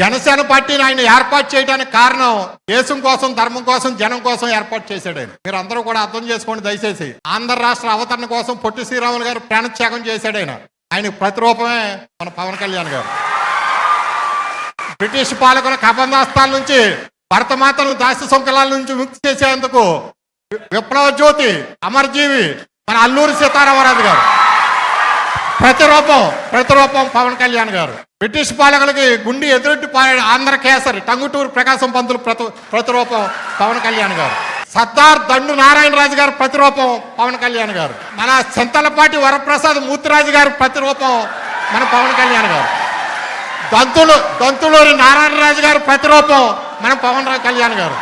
జనసేన పార్టీని ఆయన ఏర్పాటు చేయడానికి కారణం దేశం కోసం ధర్మం కోసం జనం కోసం ఏర్పాటు చేశాడు ఆయన. మీరు అందరూ కూడా అర్థం చేసుకోండి దయచేసి. ఆంధ్ర రాష్ట్ర అవతరణ కోసం పొట్టి శ్రీరాములు గారు ప్రాణత్యాగం చేశాడు ఆయన. ఆయనకు ప్రతిరూపమే మన పవన్ కళ్యాణ్ గారు. బ్రిటిష్ పాలకుల కబంధాస్తాల నుంచి భరతమాతను దాస్య సంకలాల నుంచి ముక్తి చేసేందుకు వి- విప్లవ జ్యోతి అమర్జీవి మన అల్లూరి సీతారామరాజు గారు. ప్రతిరూపం ప్రతిరూపం పవన్ కళ్యాణ్ గారు. బ్రిటిష్ పాలకులకి గుండి ఎదురొట్టి పాడాడు ఆంధ్ర కేసరి టంగుటూరు ప్రకాశం పంతులు ప్రతి ప్రతిరూపం పవన్ కళ్యాణ్ గారు. సర్దార్ దండు నారాయణరాజు గారు ప్రతిరూపం పవన్ కళ్యాణ్ గారు. మన చింతలపాటి వరప్రసాద్ మూర్తిరాజు గారు ప్రతిరూపం మన పవన్ కళ్యాణ్ గారు. దంతులు దంతులూరి నారాయణరాజు గారు ప్రతిరూపం మన పవన్ రా- కళ్యాణ్ గారు.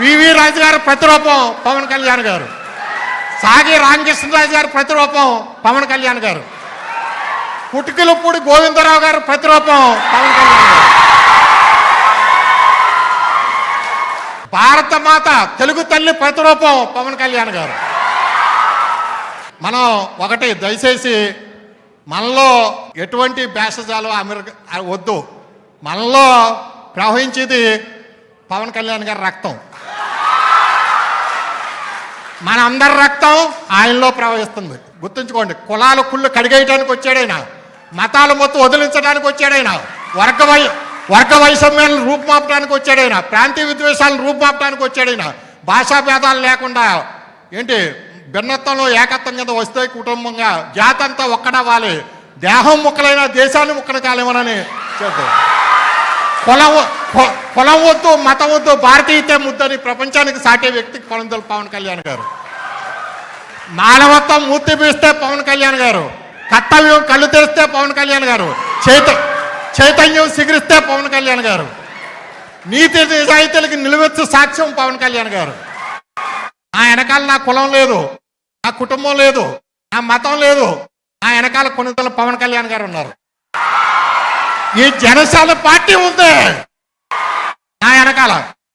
బివి రాజు గారు ప్రతిరూపం పవన్ కళ్యాణ్ గారు. సాగి రామకృష్ణరాజు గారు ప్రతిరూపం పవన్ కళ్యాణ్ గారు. పుట్టుకలపూడి గోవిందరావు గారు ప్రతిరూపం పవన్ కళ్యాణ్ గారు. భారత మాత తెలుగు తల్లి ప్రతిరూపం పవన్ కళ్యాణ్ గారు. మనం ఒకటి దయచేసి మనలో ఎటువంటి భేషజాలు అమెరికా వద్దు. మనలో ప్రవహించేది పవన్ కళ్యాణ్ గారి రక్తం. మన అందరి రక్తం ఆయనలో ప్రవహిస్తుంది. గుర్తుంచుకోండి కులాల కుళ్ళు కడిగేయడానికి వచ్చాడైనా మతాలు మొత్తం వదిలించడానికి వచ్చాడైనా. వర్గ వై వర్గ వైషమ్యాలను రూపుమాపడానికి వచ్చాడైనా. ప్రాంతీయ విద్వేషాలను రూపుమాపడానికి వచ్చాడైనా. భాషా భేదాలు లేకుండా ఏంటి భిన్నత్వంలో ఏకత్వం కింద వస్తే కుటుంబంగా జాతి అంతా ఒక్కడవ్వాలి దేహం ముక్కలైన దేశాన్ని ముక్కలు కాలేమనని చెప్తాం కులం కులం వద్దు మతం వద్దు భారతీయతే ముద్దని ప్రపంచానికి సాటే వ్యక్తి కొలందలు పవన్ కళ్యాణ్ గారు. మానవత్వం మూర్తి పీస్తే పవన్ కళ్యాణ్ గారు. కర్తవ్యం కళ్ళు తెరిస్తే పవన్ కళ్యాణ్ గారు. చైత చైతన్యం సిగిరిస్తే పవన్ కళ్యాణ్ గారు. నీతి నిజాయితీలకి నిలువెత్తు సాక్ష్యం పవన్ కళ్యాణ్ గారు. నా వెనకాల నా కులం లేదు నా కుటుంబం లేదు నా మతం లేదు నా వెనకాల కొనుగోలు పవన్ కళ్యాణ్ గారు ఉన్నారు. ఈ జనసేన పార్టీ ఉంది. నా వెనకాల.